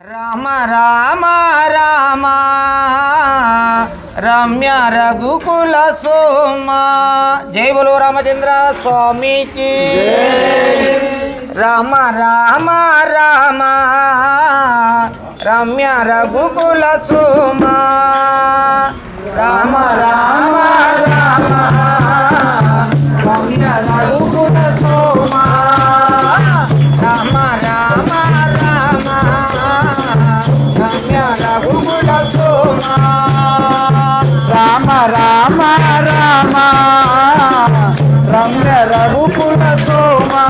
రామ రామ రామ రమ్య రఘుకుల సోమ. జై బలో రామచంద్ర స్వామికి రామ రామ రామ రమ్య రఘుకుల సోమ. రామ రామ రామ రమ్య రఘు రమ్య రఘుకుల సోమ రామ రామ రామ రమ్య రఘుకుల సోమా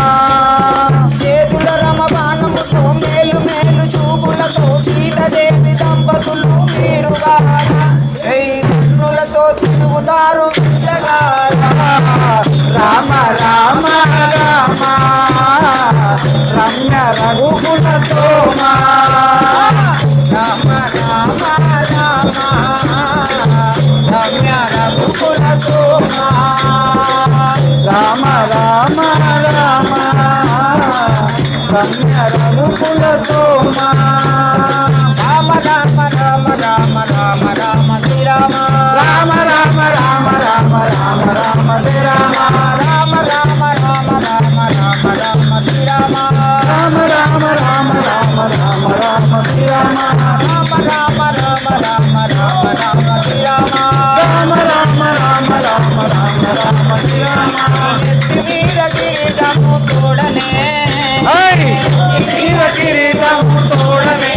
చేతుల రమ బాణముతో మేలు మేలు చూపులతో సీతదేవి దంపతులు మీరుగా వెయ్యి కన్నులతో తిరుగుతారు రామ రామ రామ రమ్య రఘుకుల సోమ రామ రామ రమ్య రామ రామ రామ. రమ్య రామ శ్రీరామ రామ రామ రామ రామ రామ రామ శ్రీ రామ రామ రామ రామ రామ రామ శ్రీరామ రామ రామ రామ రామ రామ రామ మీద కిరీటము చూడనే కిరీటము తోడనే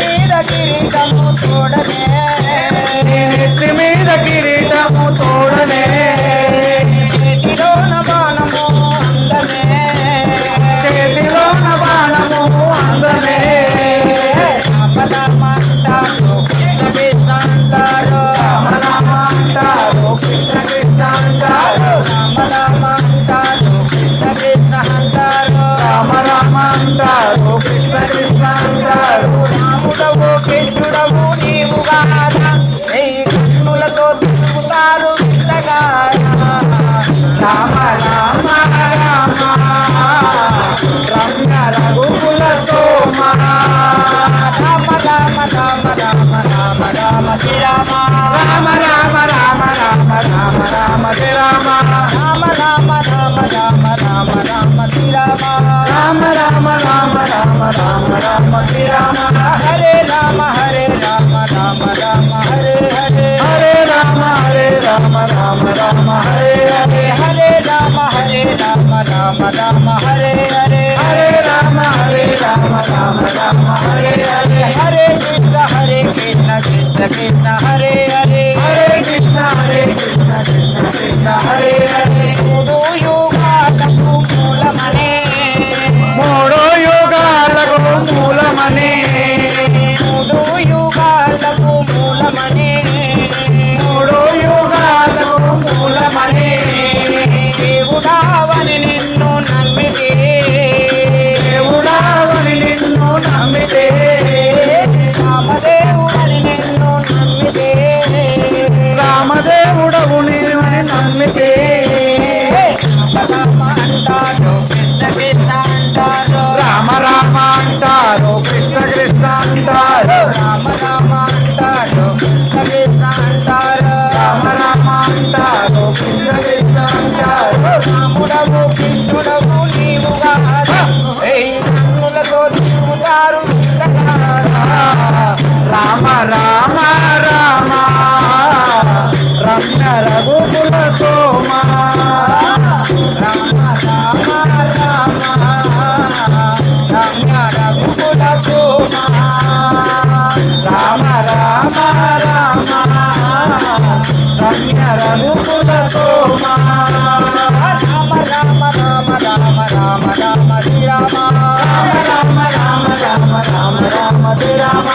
మీద కిరీటము చూడనే మీద కిరీటము తోడనే బాణము రామ అంటారు కృష్ణ కృష్ణ అంటారు రామ రామ అంటారు కృష్ణ కృష్ణ అంటారు. రాముడవు కృష్ణుడవు నీవు కాదా వెయ్యి కన్నులతో తిరుగుతారు పిల్లగా రామ రామ రామ రామ రామ రామ రామ శ్రీరామ రామ రామ రామ రామ రామ రామ శ్రీ రామ హరే రామ హరే రామ రామ రామ హరే హరే హరే రామ హరే రామ రామ రామ హరే హరే హరే రామ హరే రామ రామ రామ హరే హరే హరే రామ హరే రామ రామ రామ హరే హరే హరే కృష్ణ హరే కృష్ణ కృష్ణ కృష్ణ హరే హరే హరే కృష్ణ హరే కృష్ణ దేవుడవు నీవని నమ్మితే. రామ అంటాడు కృష్ణ కృష్ణ అంటాడు రామ రామ అంటారు కృష్ణ కృష్ణ అంటారు. రామ రామ అంటారు కృష్ణ కృష్ణ అంటారు. సోమ రామ రామ రామ రమ్య రఘుకుల సోమ రామ రామ రామ రామ రామ రామ శ్రీరామ రామ రామ రామ రామ రామ రామ శ్రీ రామ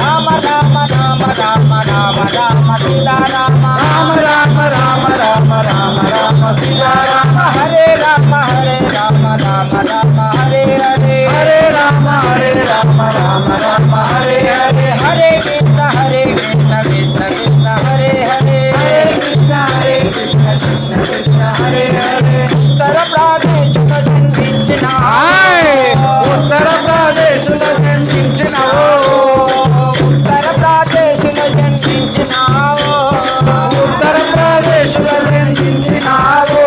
రామ రామ రామ రామ రామ రామ సీతారామ రామ రామ రామ రామ రామ రామ సీతారామ హరే రామ హరే రామ రామ రామ హరే వెలుగున జన్మించినావో ఉత్తరప్రదేశ్ వెలించినావో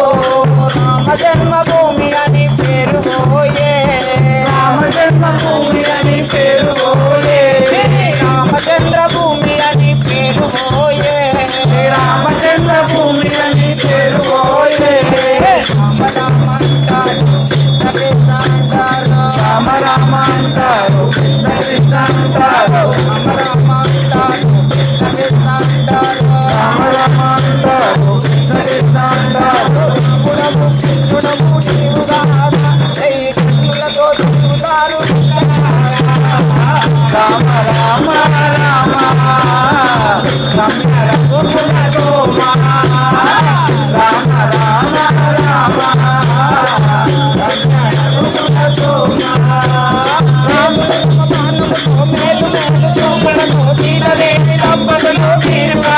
రామ జన్మభూమి అని పేరు పోయే. రామ జన్మభూమి అని పేరు పోయే రామచంద్ర భూమి అని పేరు పోయే. రామచంద్ర భూమి అని పేరు అంటారు. రామ రామ అంటారు. మేలు మేలు చూపడము తీరలే సంపదలు తీరుగా